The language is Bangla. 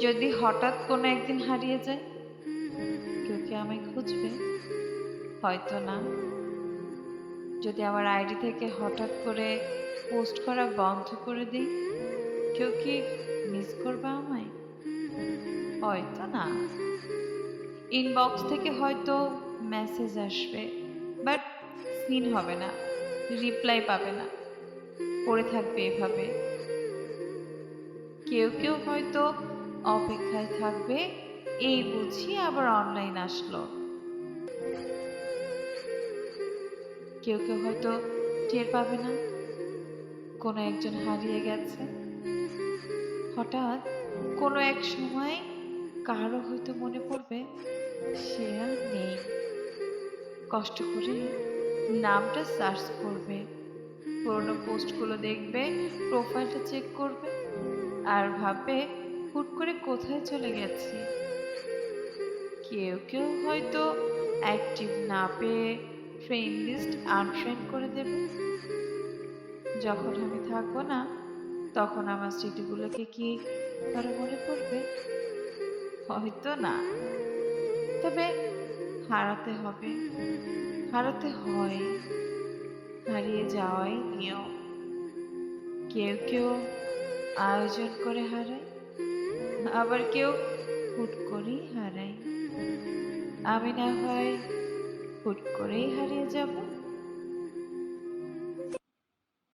যদি হঠাৎ কোনো একদিন হারিয়ে যায়, কেউ কি আমায় খুঁজবে? হয়তো না। যদি আমার আইডি থেকে হঠাৎ করে পোস্ট করা বন্ধ করে দিই, কেউ কি মিস করবে আমায়? হয়তো না। ইনবক্স থেকে হয়তো মেসেজ আসবে, বাট সিন হবে না, রিপ্লাই পাবে না। পড়ে থাকবে এভাবে। কেউ কেউ হয়তো অপেক্ষায় থাকবে। এই বুঝি আবার অনলাইন আসলো। কেউ কেউ হয়তো টের পাবে না। কোনো একজন হারিয়ে গেছে। হঠাৎ কোনো এক সময় কারও হয়তো মনে পড়বে, সে আর নেই। কষ্ট করে নামটা সার্চ করবে। পুরোনো পোস্টগুলো দেখবে প্রোফাইলটা চেক করবে, আর ভাববে হুট করে কোথায় চলে গেছি? কেউ কেউ হয়তো অ্যাক্টিভ না পেয়ে ফ্রেন্ড লিস্ট আনফ্রেন্ড করে দেবে। যখন আমি থাকব না, তখন আমার স্মৃতিগুলোকে কি কারও মনে পড়বে? হয়তো না। তবে হারাতে হবে। হারাতে হয়। হারিয়ে যাওয়াই নিয়ম। কেউ কেউ আয়োজন করে হারায়। আবার কেউ হুট করেই হারায়। আমি না হয় হুট করেই হারিয়ে যাব।